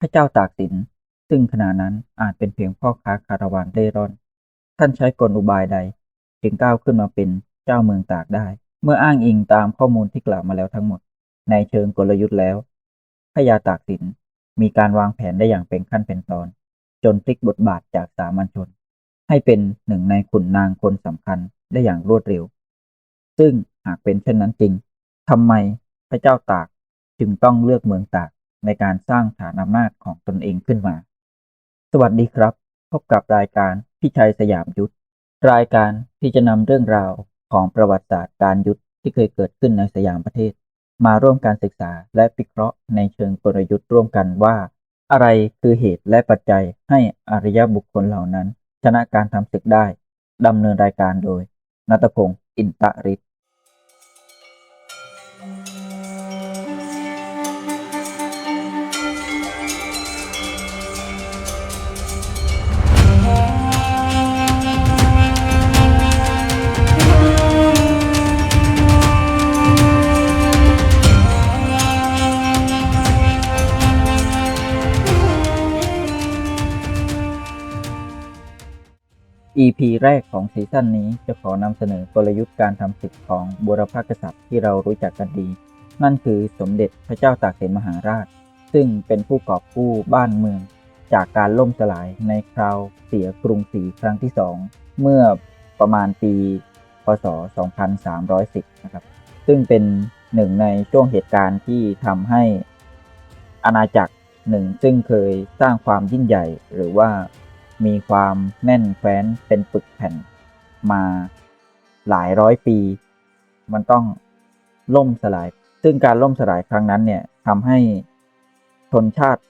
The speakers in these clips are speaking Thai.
พระเจ้าตากสิน ซึ่งขณะนั้นอาจเป็นเพียงพ่อค้าคาราวานเร่ร่อน ท่านใช้กลอุบายใด จึงก้าวขึ้นมาเป็นเจ้าเมืองตากได้ เมื่ออ้างอิงตามข้อมูลที่กล่าวมาแล้วทั้งหมด ในเชิงกลยุทธ์แล้วพระยาตากสินมีการวางแผนได้อย่างเป็นขั้นเป็นตอน จนพลิกบทบาทจากสามัญชน ให้เป็นหนึ่งในขุนนางคนสำคัญได้อย่างรวดเร็ว ซึ่งหากเป็นเช่นนั้นจริงทำไมพระเจ้าตากจึงต้องเลือกเมืองตาก ในการสร้างฐานอำนาจของตนเองขึ้นมา สวัสดีครับ พบกับรายการพี่ชัยสยามยุทธ รายการที่จะนำเรื่องราวของประวัติศาสตร์การยุทธที่เคยเกิดขึ้นในสยามประเทศ มาร่วมการศึกษาและวิเคราะห์ในเชิงกลยุทธ์ร่วมกันว่า อะไรคือเหตุและปัจจัยให้อริยบุคคลเหล่านั้น ชนะการทำศึกได้ดำเนินรายการโดยนัตพงศ์อินตะริศ EP แรกของซีซั่นนี้จะขอนำเสนอกลยุทธ์การทำศึกของบุรพกษัตริย์ที่เรารู้จักกันดี นั่นคือสมเด็จพระเจ้าตากสินมหาราช ซึ่งเป็นผู้กอบกู้บ้านเมือง จากการล่มสลายในคราวเสียกรุงศรีครั้งที่สองเมื่อประมาณปี พศ 2310 นะครับ ซึ่งเป็นหนึ่งในช่วงเหตุการณ์ที่ทำให้อาณาจักรหนึ่งซึ่งเคยสร้างความยิ่งใหญ่หรือว่า มีความแน่นแฟ้นเป็นปึกแผ่นมาหลายร้อยปี มันต้องล่มสลาย ซึ่งการล่มสลายครั้งนั้นเนี่ยทำให้ชนชาติ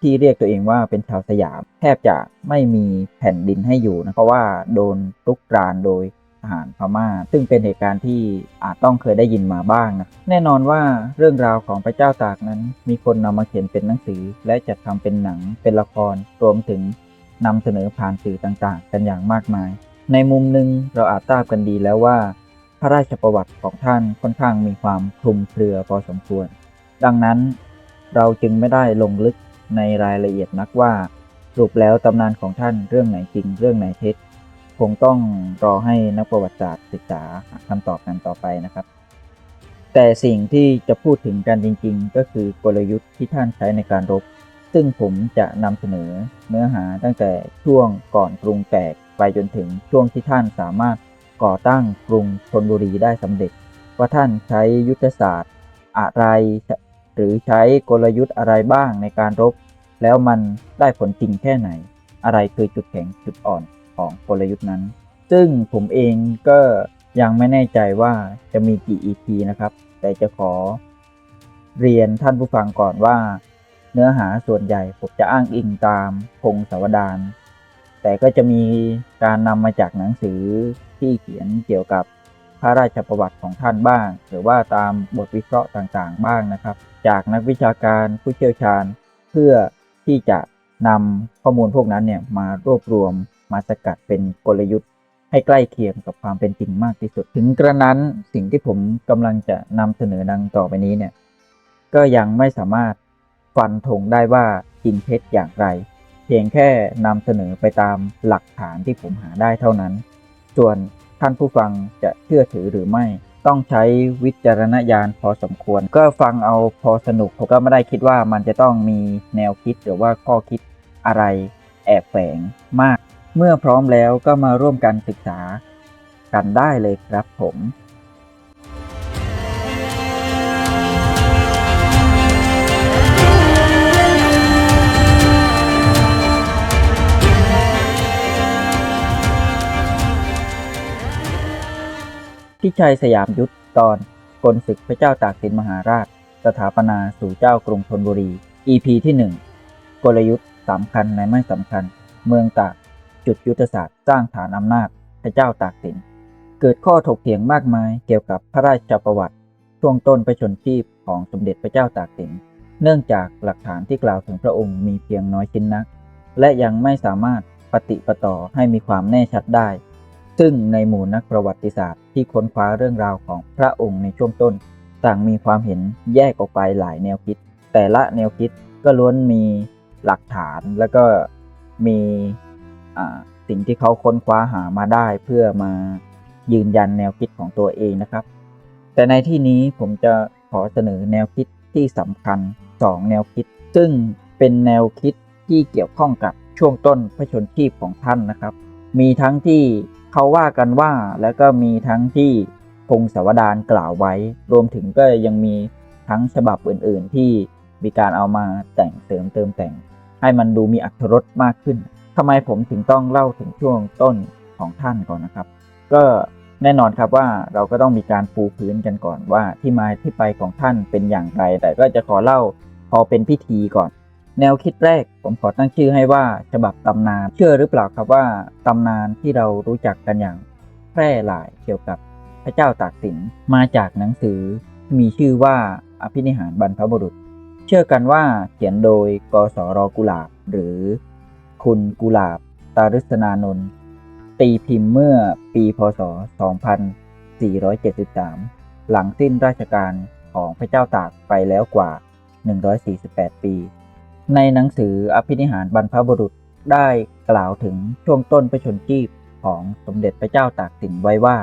ที่เรียกตัวเองว่าเป็นชาวสยามแทบจะไม่มีแผ่นดินให้อยู่นะเพราะว่าโดนลุกรานโดยทหารพม่า ซึ่งเป็นเหตุการณ์ที่อาจต้องเคยได้ยินมาบ้างนะแน่นอนว่าเรื่องราวของพระเจ้าตากนั้น มีคนนำมาเขียนเป็นหนังสือ และจัดทำเป็นหนังเป็นละครรวมถึง นำเสนอผ่านสื่อต่างๆ กันอย่างมากมาย ในมุมหนึ่งเราอาจทราบกันดีแล้วว่า พระราชประวัติของท่านค่อนข้างมีความคลุมเครือพอสมควร ดังนั้น เราจึงไม่ได้ลงลึกในรายละเอียดนักว่าสรุปแล้วตำนานของท่านเรื่องไหนจริงเรื่องไหนเท็จคงต้องรอให้นักประวัติศาสตร์ศึกษาหาคำตอบกันต่อไปนะครับ แต่สิ่งที่จะพูดถึงกันจริง ๆ ก็คือกลยุทธ์ที่ท่านใช้ในการรบ ซึ่งผมจะนำเสนอเนื้อหาตั้งแต่ช่วงก่อนกรุงแตกไปจนถึงช่วงที่ท่านสามารถก่อตั้งกรุงธนบุรีได้สำเร็จ ว่าท่านใช้ยุทธศาสตร์อะไร หรือใช้กลยุทธ์อะไรบ้างในการรบ แล้วมันได้ผลจริงแค่ไหน อะไรคือจุดแข็งจุดอ่อนของกลยุทธ์นั้น ซึ่งผมเองก็ยังไม่แน่ใจว่าจะมีกี่ EP นะครับ แต่จะขอเรียนท่านผู้ฟังก่อนว่า เนื้อหาส่วนใหญ่ผมจะอ้างอิงตามพงศาวดารแต่ก็จะมีการนำมาจากหนังสือที่เขียนเกี่ยวกับพระราชประวัติของท่านบ้าง หรือว่าตามบทวิเคราะห์ต่างๆ บ้างนะครับ จากนักวิชาการผู้เชี่ยวชาญ เพื่อที่จะนำข้อมูลพวกนั้นเนี่ยมารวบรวมมาสกัดเป็นกลยุทธ์ ให้ใกล้เคียงกับความเป็นจริงมากที่สุด ถึงกระนั้นสิ่งที่ผมกำลังจะนำเสนอดังต่อไปนี้เนี่ยก็ยังไม่สามารถ ฟันธงได้ว่าจริงเท็จอย่างไร เพียงแค่นำเสนอไปตามหลักฐานที่ผมหาได้เท่านั้น ส่วนท่านผู้ฟังจะเชื่อถือหรือไม่ ต้องใช้วิจารณญาณพอสมควร ก็ฟังเอาพอสนุกผมก็ไม่ได้คิดว่ามันจะต้องมีแนวคิดหรือว่าข้อคิดอะไร แอบแฝงมาก เมื่อพร้อมแล้วก็มาร่วมกันศึกษากันได้เลยครับผม พิชัยสยามยุทธตอนกลศึกพระเจ้าตากสินมหาราช สถาปนาสู่เจ้ากรุงธนบุรี EP ที่ 1 กลยุทธ์สำคัญในไม่สำคัญ เมืองตากจุดยุทธศาสตร์สร้างฐานอำนาจพระเจ้าตากสิน เกิดข้อถกเถียงมากมายเกี่ยวกับพระราชประวัติ ช่วงต้นประชนชีพของสมเด็จพระเจ้าตากสิน เนื่องจากหลักฐานที่กล่าวถึงพระองค์มีเพียงน้อยชิ้นนัก และยังไม่สามารถปฏิปต่อให้มีความแน่ชัดได้ ซึ่งในหมู่นักประวัติศาสตร์ที่ค้นคว้าเรื่องราวของพระองค์ในช่วงต้น ต่างมีความเห็นแยกออกไปหลายแนวคิด แต่ละแนวคิดก็ล้วนมีหลักฐานแล้วก็มีสิ่งที่เขาค้นคว้าหามาได้เพื่อมายืนยันแนวคิดของตัวเองนะครับ แต่ในที่นี้ผมจะขอเสนอแนวคิดที่สำคัญ 2 แนวคิด ซึ่งเป็นแนวคิดที่เกี่ยวข้องกับช่วงต้นพระชนชีพของท่านนะครับ มีทั้งที่ เขาว่ากันว่าแล้วก็มีทั้งที่พงศาวดารกล่าวไว้ รวมถึงก็ยังมีทั้งฉบับอื่น ๆ ที่มีการเอามาแต่งเสริมเติมแต่ง ให้มันดูมีอรรถรสมากขึ้นทำไมผมถึงต้องเล่าถึงช่วงต้นของท่านก่อนนะครับ ก็แน่นอนครับว่าเราก็ต้องมีการปูพื้นกันก่อนว่าที่มาที่ไปของท่านเป็นอย่างไร แต่ก็จะขอเล่าพอเป็นพิธีก่อน แนวคิดแรกผมขอตั้งชื่อให้ว่าฉบับตำนาน เชื่อหรือเปล่าครับว่าตำนานที่เรารู้จักกันอย่างแพร่หลายเกี่ยวกับพระเจ้าตากสินมาจากหนังสือที่มีชื่อว่าอภินิหารบรรพบุรุษ เชื่อกันว่าเขียนโดยกสรกุหลาบ หรือ คุณกุหลาบ ตารุษนานนท์ตีพิมพ์เมื่อปีพศ 2473 หลังสิ้นราชการของพระเจ้าตากไปแล้วกว่า 148 ปี ในหนังสืออภินิหารบรรพบุรุษได้กล่าวถึงช่วงต้นประชนชีพของสมเด็จพระเจ้าตากสินไว้ว่า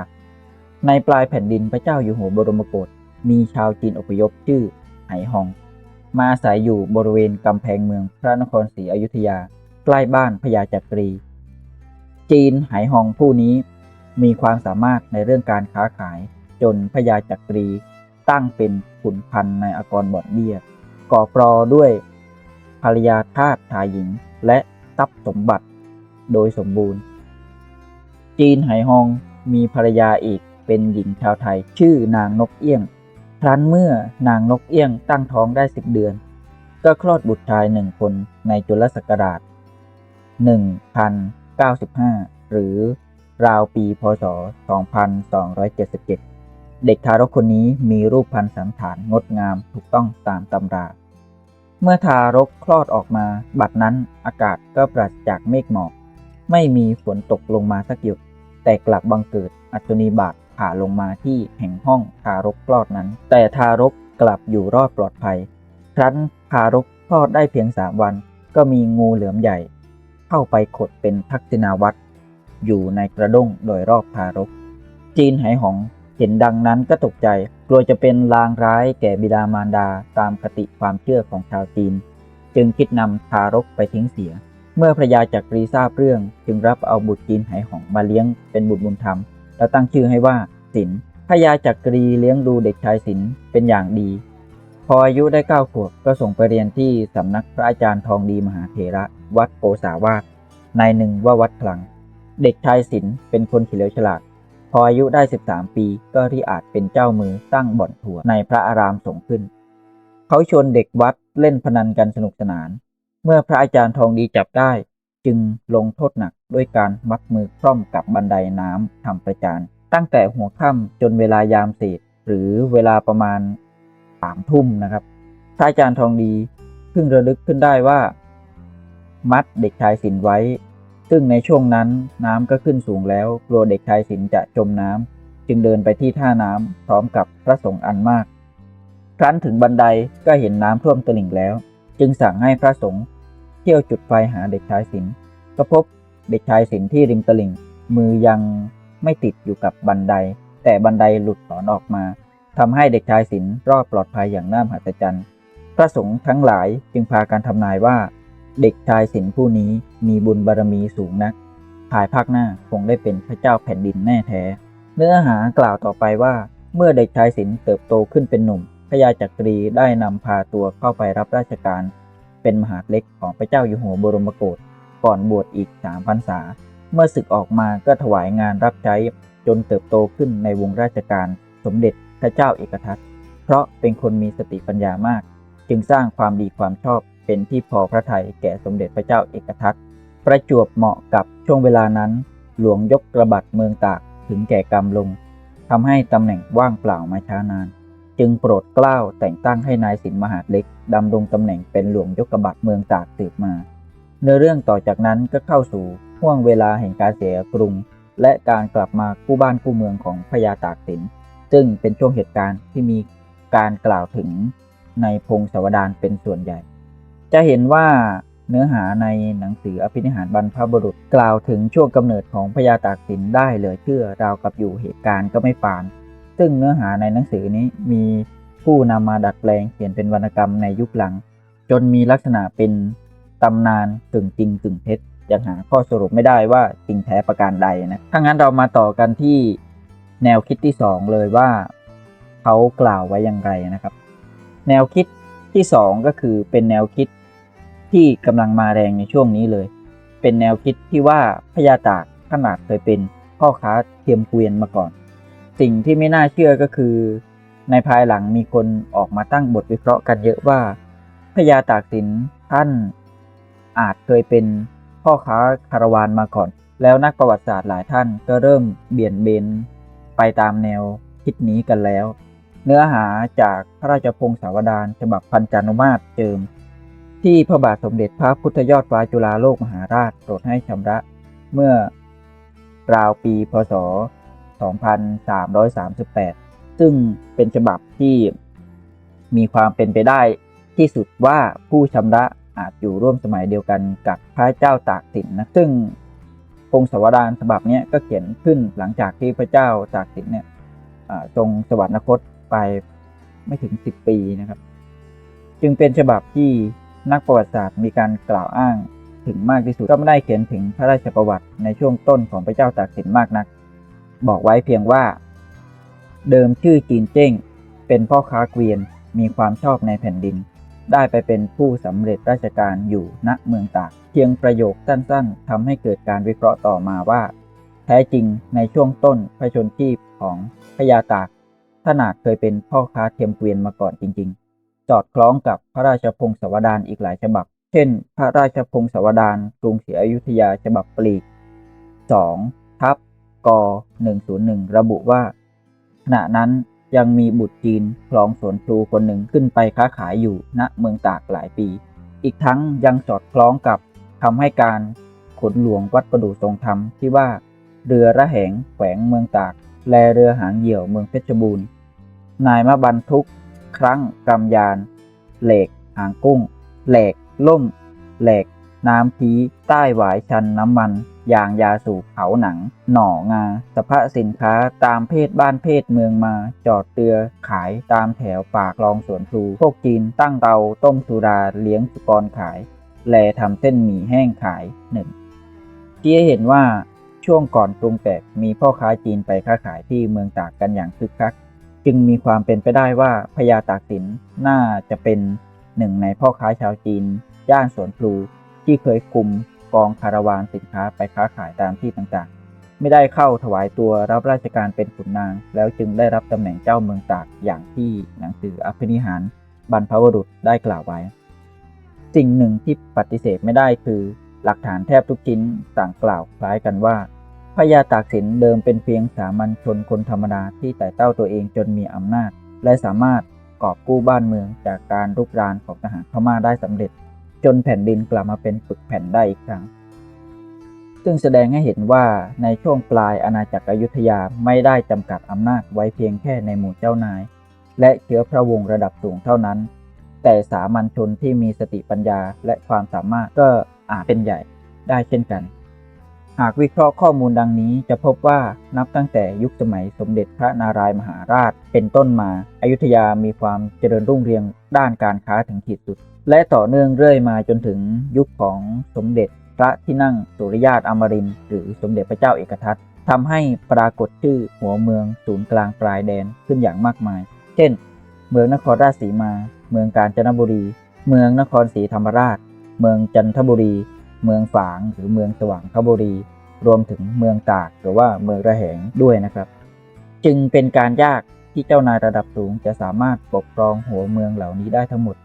ในปลายแผ่นดินพระเจ้าอยู่หัวบรมโกศมีชาวจีนอพยพชื่อไหหอง มาอาศัยอยู่บริเวณกำแพงเมืองพระนครศรีอยุธยาใกล้บ้านพญาจักรี จีนไหหองผู้นี้มีความสามารถในเรื่องการค้าขายจนพญาจักรีตั้งเป็นขุนพันในอากรบอนเบี้ยก่อปรอด้วย ภรรยาทาสชายหญิง และทรัพย์สมบัติ โดยสมบูรณ์ จีนไหหองมีภรรยาอีกเป็นหญิงชาวไทย ชื่อนางนกเอี้ยง ครั้นเมื่อนางนกเอี้ยงตั้งท้องได้สิบเดือน ก็คลอดบุตรชายหนึ่งคนในจุลศักราช1095 หรือราวปีพศ 2277 เด็กทารกคนนี้มีรูปพันธ์สันฐานงดงามถูกต้องตามตำรา เมื่อทารกคลอดออกมา บัดนั้นอากาศก็ปราศจากเมฆหมอก ไม่มีฝนตกลงมาสักหยด แต่กลับบังเกิดอัศนีบาตผ่าลงมาที่แห่งห้องทารกคลอดนั้น แต่ทารกกลับอยู่รอดปลอดภัย ครั้นทารกคลอดได้เพียงสามวัน ก็มีงูเหลือมใหญ่ เข้าไปขดเป็นทักษิณาวัตรอยู่ในกระด้งโดยรอบทารก จีนไหหอง เห็นดังนั้นก็ตกใจ กลัวจะเป็นลางร้ายแก่บิดามารดาตามคติความเชื่อของชาวจีน จึงคิดนำทารกไปทิ้งเสีย เมื่อพระยาจักรีทราบเรื่องจึงรับเอาบุตรจีนไหหองมาเลี้ยงเป็นบุตรบุญธรรม แล้วตั้งชื่อให้ว่าสินพระยาจักรีเลี้ยงดูเด็กชายสินเป็นอย่างดี พออายุได้เก้าขวบก็ส่งไปเรียนที่สำนักพระอาจารย์ทองดีมหาเถระวัดโกษาวาสนายหนึ่งว่าวัดคลัง เด็กชายสินเป็นคนเฉลียวฉลาด พออายุได้ 13 ปีก็ริอาจเป็นเจ้ามือตั้งบ่อนถั่วในพระอารามสงฆ์ขึ้น เขาชวนเด็กวัดเล่นพนันกันสนุกสนาน เมื่อพระอาจารย์ทองดีจับได้ จึงลงโทษหนักด้วยการมัดมือคล่อมกับบันไดน้ำทำประจาน ตั้งแต่หัวค่ำจนเวลายามเศษหรือเวลาประมาณสามทุ่มนะครับพระอาจารย์ทองดีเพิ่งระลึกขึ้นได้ว่า มัดเด็กชายสินไว้ ซึ่งในช่วงนั้นน้ำก็ขึ้นสูงแล้ว กลัวเด็กชายสินจะจมน้ำจึงเดินไปที่ท่าน้ำพร้อมกับพระสงฆ์อันมาก ครั้นถึงบันไดก็เห็นน้ำท่วมตลิ่งแล้ว จึงสั่งให้พระสงฆ์เที่ยวจุดไฟหาเด็กชายสินก็พบเด็กชายสินที่ริมตลิ่ง มือยังไม่ติดอยู่กับบันได แต่บันไดหลุดถอนออกมาทำให้เด็กชายสินรอดปลอดภัยอย่างน่ามหัศจรรย์ พระสงฆ์ทั้งหลายจึงพากันทำนายว่า เด็กชายสินผู้นี้มีบุญบารมีสูงนัก ภายภาคหน้าคงได้เป็นพระเจ้าแผ่นดินแน่แท้ เนื้อหากล่าวต่อไปว่า เมื่อเด็กชายสินเติบโตขึ้นเป็นหนุ่มพระยาจักรีได้นำพาตัวเข้าไปรับราชการ เป็นมหาเล็กของพระเจ้าอยู่หัวบรมโกศก่อนบวชอีกสามพรรษา เมื่อศึกออกมาก็ถวายงานรับใช้จนเติบโตขึ้นในวงราชการ สมเด็จพระเจ้าเอกทัตเพราะเป็นคนมีสติปัญญามาก จึงสร้างความดีความชอบ เป็นที่พอพระทัยแก่สมเด็จพระเจ้าเอกทัตประจวบเหมาะกับช่วงเวลานั้น หลวงยกกระบัดเมืองตากถึงแก่กรรมลงทำให้ตำแหน่งว่างเปล่ามาช้านาน จึงโปรดเกล้าแต่งตั้งให้นายสินมหาดเล็กดำรงตำแหน่งเป็นหลวงยกกระบัดเมืองตากสืบมาเนื้อเรื่องต่อจากนั้นก็เข้าสู่ห่วงเวลาแห่งการเสียกรุง และการกลับมากู้บ้านกู้เมืองของพญาตากสิน ซึ่งเป็นช่วงเหตุการณ์ที่มีการกล่าวถึงในพงศาวดารเป็นส่วนใหญ่ จะเห็นว่าเนื้อหาในหนังสืออภินิหารบรรพบุรุษกล่าวถึงช่วงกำเนิดของพญาตากสินได้เหลือเชื่อราวกับอยู่เหตุการณ์ก็ไม่ปาน ซึ่งเนื้อหาในหนังสือนี้มีผู้นำมาดัดแปลงเขียนเป็นวรรณกรรมในยุคหลัง จนมีลักษณะเป็นตำนานกึ่งจริงกึ่งเท็จยังหาข้อสรุปไม่ได้ว่าจริงแท้ประการใดนะถ้างั้นเรามาต่อกันที่แนวคิดที่ 2 เลยว่าเขากล่าวไว้อย่างไรนะครับ แนวคิดที่ 2 ก็คือเป็นแนวคิด ที่กำลังมาแรงในช่วงนี้เลย เป็นแนวคิดที่ว่าพญาตากขนาดเคยเป็นพ่อค้าเทียมเกวียนมาก่อน สิ่งที่ไม่น่าเชื่อก็คือ ในภายหลังมีคนออกมาตั้งบทวิเคราะห์กันเยอะว่าพญาตากสินท่านอาจเคยเป็นพ่อค้าคาราวานมาก่อน แล้วนักประวัติศาสตร์หลายท่านก็เริ่มเบี่ยนเบนไปตามแนวคิดนี้กันแล้ว เนื้อหาจากพระราชพงศาวดารฉบับพันจานุมาตรเจิม ที่พระบาทสมเด็จพระพุทธยอดฟ้าจุฬาโลกมหาราชโปรดให้ชำระเมื่อราวปีพศ 2338 ซึ่งเป็นฉบับที่มีความเป็นไปได้ที่สุดว่าผู้ชำระอาจอยู่ร่วมสมัยเดียวกันกับพระเจ้าตากสินนะซึ่งพงศาวดารฉบับนี้ก็เขียนขึ้นหลังจากที่พระเจ้าตากสินเนี่ยอ่าทรงสวรรคตไปไม่ถึง 10 ปีนะครับ จึงเป็นฉบับที่ นักประวัติศาสตร์มีการกล่าวอ้างถึงมากที่สุดก็ไม่ได้เขียนถึงพระราชประวัติในช่วงต้นของพระเจ้าตากสินมากนัก บอกไว้เพียงว่า เดิมชื่อจีนเจ้ง เป็นพ่อค้าเกวียนมีความชอบในแผ่นดิน ได้ไปเป็นผู้สำเร็จราชการอยู่ณเมืองตาก เพียงประโยคสั้นๆทำให้เกิดการวิเคราะห์ต่อมาว่า แท้จริงในช่วงต้นพระชนชีพของพญาตากท่านาจเคยเป็นพ่อค้าเทียมเกวียนมาก่อนจริง ๆ สอดคล้องกับพระราชพงศาวดารอีกหลายฉบับ เช่น พระราชพงศาวดารกรุงศรีอยุธยาฉบับปลีก 2 ทับก 101 ระบุว่า ขณะนั้นยังมีบุตรจีนคลองสวนพลูคนหนึ่งขึ้นไปค้าขายอยู่ณเมืองตากหลายปี อีกทั้งยังสอดคล้องกับคำให้การขนหลวงวัดประดูทรงธรรมที่ว่า เรือระแหงแขวงเมืองตาก แลเรือหางเหี่ยวเมืองเพชรบูรณ์ นายมาบรรทุก ครั้งกำยาน เหล็กหางกุ้งแหลกล่มแหลกน้ำพีใต้หวายชันน้ำมันยางยาสูบเผาหนัง หน่องาสภาสินค้าตามเพศบ้านเพศเมืองมา จอดเรือขายตามแถวปากลองสวนพลูพวกจีนตั้งเตาต้มสุราเลี้ยงสุกรขาย แลทำเส้นหมี่แห้งขายหนึ่งที่ให้เห็นว่าช่วงก่อนกรุงแตกมีพ่อค้าจีนไปค้าขายที่เมืองตากกันอย่างคึกคัก จึงมีความเป็นไปได้ว่าพญาตากสินน่าจะเป็นหนึ่งในพ่อค้าชาวจีน ย่านสวนพลูที่เคยคุมกองคาราวานสินค้าไปค้าขายตามที่ต่างๆ ไม่ได้เข้าถวายตัวรับราชการเป็นขุนนาง แล้วจึงได้รับตำแหน่งเจ้าเมืองตากอย่างที่หนังสืออภินิหารบรรพบุรุษได้กล่าวไว้ สิ่งหนึ่งที่ปฏิเสธไม่ได้คือ หลักฐานแทบทุกชิ้นต่างกล่าวคล้ายกันว่า พญาตากสินเดิมเป็นเพียงสามัญชนคนธรรมดาที่ไต่เต้าตัวเองจนมีอำนาจ และสามารถกอบกู้บ้านเมืองจากการรุกรานของทหารพม่าได้สำเร็จ จนแผ่นดินกลับมาเป็นปึกแผ่นได้อีกครั้ง ซึ่งแสดงให้เห็นว่าในช่วงปลายอาณาจักรอยุธยาไม่ได้จำกัดอำนาจไว้เพียงแค่ในหมู่เจ้านาย และเชื้อพระวงศ์ระดับสูงเท่านั้น แต่สามัญชนที่มีสติปัญญาและความสามารถก็อาจเป็นใหญ่ได้เช่นกัน หากวิเคราะห์ข้อมูลดังนี้จะพบว่านับตั้งแต่ยุคสมัยสมเด็จพระนารายมหาราช เป็นต้นมาอายุทยามีความเจริญรุ่งเรืองด้านการค้าถึงขีดสุด และต่อเนื่องเรื่อยมาจนถึงยุคของสมเด็จพระที่นั่งสุริยาตอมรินหรือสมเด็จพระเจ้าเอกทัตทำให้ปรากฏชื่อหัวเมืองศูนย์กลางปลายแดนขึ้นอย่างมากมาย เช่น เมืองนครราชสีมา เมืองกาญจนบุรี เมืองนครศรีธรรมราช เมืองจันทบุรี เมืองฝางหรือเมืองสว่างคบุรี รวมถึงเมืองตากหรือว่าเมืองระแหงด้วยนะครับ จึงเป็นการยากที่เจ้านายระดับสูงจะสามารถปกครองหัวเมืองเหล่านี้ได้ทั้งหมด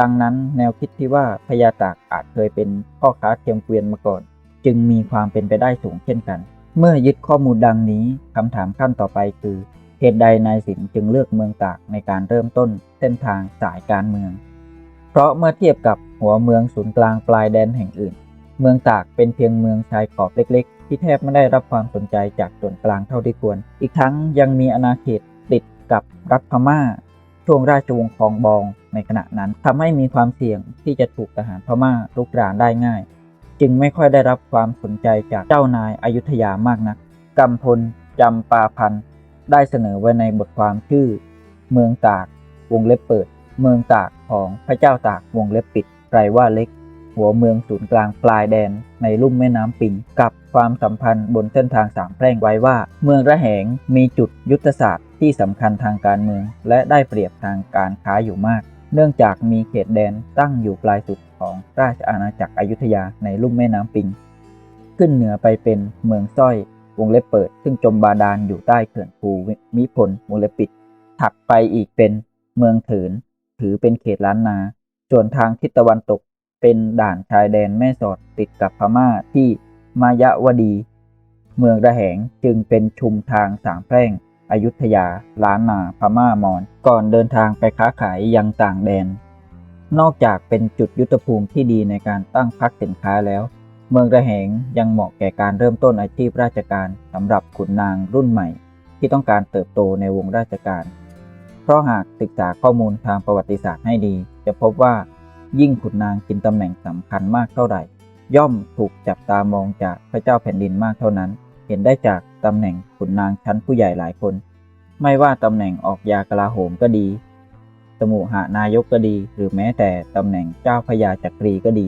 ดังนั้นแนวคิดที่ว่าพญาตากอาจเคยเป็นพ่อค้าเทียมเกวียนมาก่อน จึงมีความเป็นไปได้สูงเช่นกัน เมื่อยึดข้อมูลดังนี้คำถามขั้นต่อไปคือเหตุใดนายสินจึงเลือกเมืองตากในการเริ่มต้นเส้นทางสายการเมือง เพราะเมื่อเทียบกับหัวเมืองศูนย์กลางปลายแดนแห่งอื่น เมืองตากเป็นเพียงเมืองชายขอบเล็ก ๆ ที่แทบไม่ได้รับความสนใจจากส่วนกลางเท่าที่ควร อีกทั้งยังมีอาณาเขตติดกับรัฐพม่า ช่วงราชวงศ์คองบองในขณะนั้นทำให้มีความเสี่ยงที่จะถูกทหารพม่ารุกรานได้ง่าย จึงไม่ค่อยได้รับความสนใจจากเจ้านายอายุทยามากนักกำพลจำปาพันธ์ได้เสนอไว้ในบทความชื่อ เมืองตากวงเล็บเปิด เมืองตากของพระเจ้าตากวงเล็บปิดแปลว่าเล็ก หัวเมืองศูนย์กลางปลายแดนในลุ่มแม่น้ำปิง กับความสัมพันธ์บนเส้นทางสามแพร่งไว้ว่า เมืองระแหงมีจุดยุทธศาสตร์ที่สำคัญทางการเมือง และได้เปรียบทางการค้าอยู่มาก เนื่องจากมีเขตแดนตั้งอยู่ปลายสุดของราชอาณาจักรอยุธยาในลุ่มแม่น้ำปิง ขึ้นเหนือไปเป็นเมืองสร้อยวงเล็บเปิด ซึ่งจมบาดาลอยู่ใต้เขื่อนภูมิพลวงเล็บปิด ถัดไปอีกเป็นเมืองเถิน ถือเป็นเขตล้านนา ส่วนทางทิศตะวันตก เป็นด่านชายแดนแม่สอดติดกับพม่าที่มายาวดี เมืองระแหงจึงเป็นชุมทางสามแพร่งอยุธยา ล้านนาพม่ามอญก่อนเดินทางไปค้าขายยังต่างแดน นอกจากเป็นจุดยุทธภูมิที่ดีในการตั้งพักสินค้าแล้ว เมืองระแหงยังเหมาะแก่การเริ่มต้นอาชีพราชการสำหรับขุนนางรุ่นใหม่ ที่ต้องการเติบโตในวงราชการ เพราะหากศึกษาข้อมูลทางประวัติศาสตร์ให้ดี จะพบว่า ยิ่งขุนนางกินตำแหน่งสำคัญมากเท่าไหร่ ย่อมถูกจับตามองจากพระเจ้าแผ่นดินมากเท่านั้น เห็นได้จากตำแหน่งขุนนางชั้นผู้ใหญ่หลายคน ไม่ว่าตำแหน่งออกยากลาโหมก็ดี สมุหานายกก็ดี หรือแม้แต่ตำแหน่งเจ้าพญาจักรีก็ดี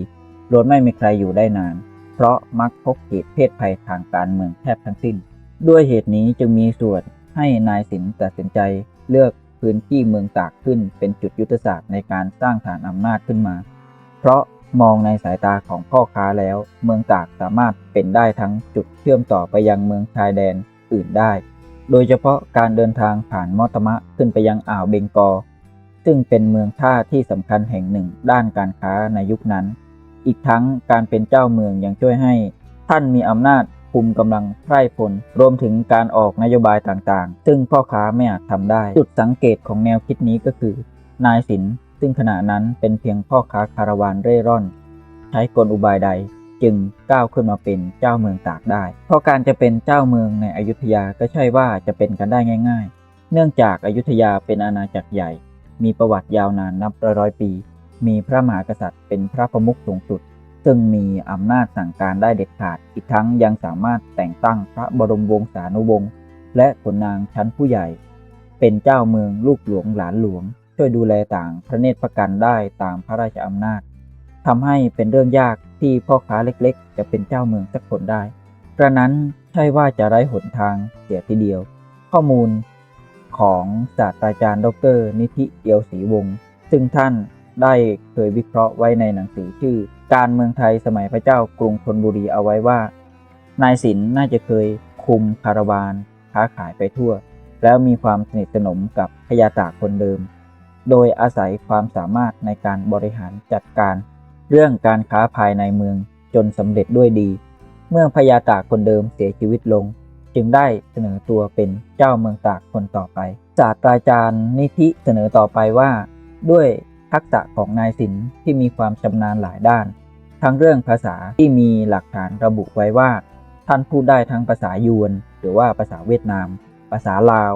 ล้วนไม่มีใครอยู่ได้นาน เพราะมักพบเหตุเพศภัยทางการเมืองแทบทั้งสิ้น ด้วยเหตุนี้จึงมีส่วนให้นายสินตัดสินใจเลือก พื้นที่เมืองตากขึ้นเป็นจุดยุทธศาสตร์ในการสร้างฐานอำนาจขึ้นมา เพราะมองในสายตาของพ่อค้าแล้ว เมืองตากสามารถเป็นได้ทั้งจุดเชื่อมต่อไปยังเมืองชายแดนอื่นได้ โดยเฉพาะการเดินทางผ่านมอตมะขึ้นไปยังอ่าวเบงกอ ซึ่งเป็นเมืองท่าที่สำคัญแห่งหนึ่งด้านการค้าในยุคนั้น อีกทั้งการเป็นเจ้าเมืองยังช่วยให้ ท่านมีอำนาจ คุมกำลังไพร่พลรวมถึงการออกนโยบายต่างๆ ซึ่งพ่อค้าไม่อาจทำได้ จุดสังเกตของแนวคิดนี้ก็คือ นายสินซึ่งขณะนั้นเป็นเพียงพ่อค้าคาราวานเร่ร่อน ใช้กลอุบายใดจึงก้าวขึ้นมาเป็นเจ้าเมืองตากได้ เพราะการจะเป็นเจ้าเมืองในอยุธยาก็ใช่ว่าจะเป็นกันได้ง่าย ๆ เนื่องจากอายุธยาเป็นอาณาจักรใหญ่ มีประวัติยาวนานนับร้อยปี มีพระมหากษัตริย์เป็นพระประมุขสูงสุด ซึ่งมีอำนาจสั่งการได้เด็ดขาด อีกทั้งยังสามารถแต่งตั้งพระบรมวงศานุวงศ์และขุนนางชั้นผู้ใหญ่ เป็นเจ้าเมืองลูกหลวงหลานหลวง ช่วยดูแลต่างพระเนตรประกันได้ตามพระราชอำนาจทำให้เป็นเรื่องยากที่พ่อค้าเล็กๆ จะเป็นเจ้าเมืองสักคนได้กระนั้นใช่ว่าจะไร้หนทางเสียทีเดียว ข้อมูลของศาสตราจารย์ ดร นิธิเอียวศรีวงศ์ซึ่งท่าน ได้เคยวิเคราะห์ไว้ในหนังสือชื่อ การเมืองไทยสมัยพระเจ้ากรุงธนบุรีเอาไว้ว่า นายสินน่าจะเคยคุมคาราวานค้าขายไปทั่ว แล้วมีความสนิทสนมกับพญาตากคนเดิม โดยอาศัยความสามารถในการบริหารจัดการ เรื่องการค้าภายในเมืองจนสำเร็จด้วยดี เมื่อพญาตากคนเดิมเสียชีวิตลง จึงได้เสนอตัวเป็นเจ้าเมืองตากคนต่อไปศาสตราจารย์นิธิเสนอต่อไปว่า ด้วย ทักษะของนายสินที่มีความชำนาญหลายด้าน ทั้งเรื่องภาษาที่มีหลักฐานระบุไว้ว่า ท่านพูดได้ทั้งภาษายวน หรือว่าภาษาเวียดนาม ภาษาลาว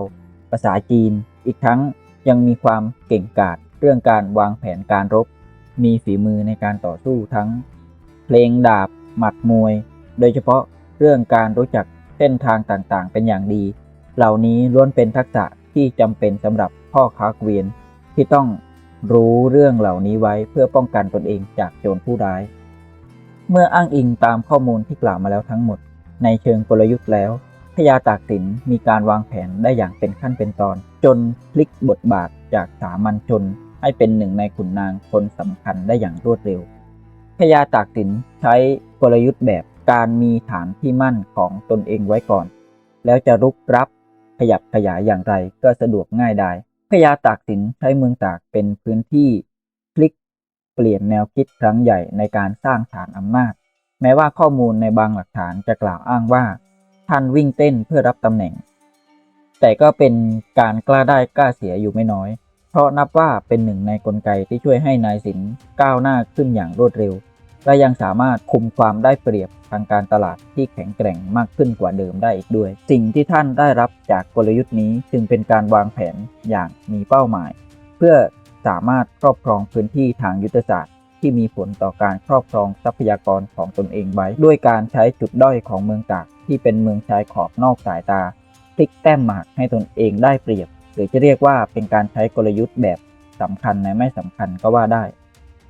ภาษาจีน อีกทั้งยังมีความเก่งกาจเรื่องการวางแผนการรบ มีฝีมือในการต่อสู้ทั้ง เพลงดาบ หมัดมวย โดยเฉพาะเรื่องการรู้จักเส้นทางต่างๆ เป็นอย่างดี เหล่านี้ล้วนเป็นทักษะที่จำเป็นสำหรับพ่อค้าเกวียนที่ต้อง รู้เรื่องเหล่านี้ไว้เพื่อป้องกันตนเองจากโจรผู้ร้าย เมื่ออ้างอิงตามข้อมูลที่กล่าวมาแล้วทั้งหมด ในเชิงกลยุทธ์แล้วพญาตากสินมีการวางแผนได้อย่างเป็นขั้นเป็นตอน จนพลิกบทบาทจากสามัญชน ให้เป็นหนึ่งในขุนนางคนสำคัญได้อย่างรวดเร็วพญาตากสินใช้กลยุทธ์แบบการมีฐานที่มั่นของตนเองไว้ก่อน แล้วจะรุกรับขยับขยายอย่างไรก็สะดวกง่ายได้ พญาตากสินใช้เมืองตากเป็นพื้นที่พลิกเปลี่ยนแนวคิดครั้งใหญ่ในการสร้างฐานอำนาจ แม้ว่าข้อมูลในบางหลักฐานจะกล่าวอ้างว่า ท่านวิ่งเต้นเพื่อรับตำแหน่ง แต่ก็เป็นการกล้าได้กล้าเสียอยู่ไม่น้อย เพราะนับว่าเป็นหนึ่งในกลไกที่ช่วยให้นายสินก้าวหน้าขึ้นอย่างรวดเร็ว และยังสามารถคุมความได้เปรียบทางการตลาดที่แข็งแกร่งมากขึ้นกว่าเดิมได้อีกด้วย สิ่งที่ท่านได้รับจากกลยุทธ์นี้จึงเป็นการวางแผนอย่างมีเป้าหมายพพื่อสามารถครอบครองพื้นที่ทางยุทธศาสตร์ที่มีผลต่อการครอบครองทรัพยากรของตนเองไว้ ด้วยการใช้จุดด้อยของเมืองตากที่เป็นเมืองชายขอบนอกสายตาพลิกแต้มหมากให้ตนเองได้เปรียบ หรือจะเรียกว่าเป็นการใช้กลยุทธ์แบบสำคัญในไม่สำคัญก็ว่าได้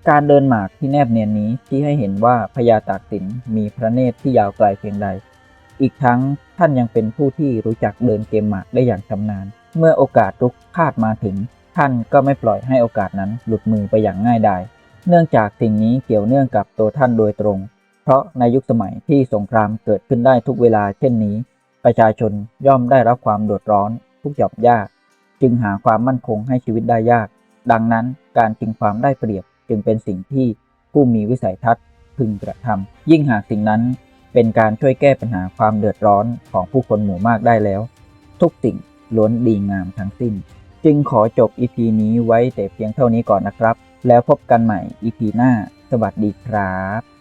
การเดินหมากที่แนบเนียนนี้ที่ให้เห็นว่าพญาตากสินมีพระเนตรที่ยาวไกลเพียงใด อีกทั้งท่านยังเป็นผู้ที่รู้จักเดินเกมหมากได้อย่างชำนาญ เมื่อโอกาสรุกพลาดมาถึง ท่านก็ไม่ปล่อยให้โอกาสนั้นหลุดมือไปอย่างง่ายดาย เนื่องจากสิ่งนี้เกี่ยวเนื่องกับตัวท่านโดยตรง เพราะในยุคสมัยที่สงครามเกิดขึ้นได้ทุกเวลาเช่นนี้ ประชาชนย่อมได้รับความเดือดร้อน ทุกหย่อบยาก จึงหาความมั่นคงให้ชีวิตได้ยาก ดังนั้นการชิงความได้เปรียบ จึงเป็นสิ่งที่ผู้มีวิสัยทัศน์พึงกระทำยิ่งหากสิ่งนั้นเป็นการช่วยแก้ปัญหาความเดือดร้อนของผู้คนหมู่มากได้แล้ว ทุกสิ่งล้วนดีงามทั้งสิ้น จึงขอจบ EP นี้ไว้แต่เพียงเท่านี้ก่อนนะครับ แล้วพบกันใหม่ EP หน้า สวัสดีครับ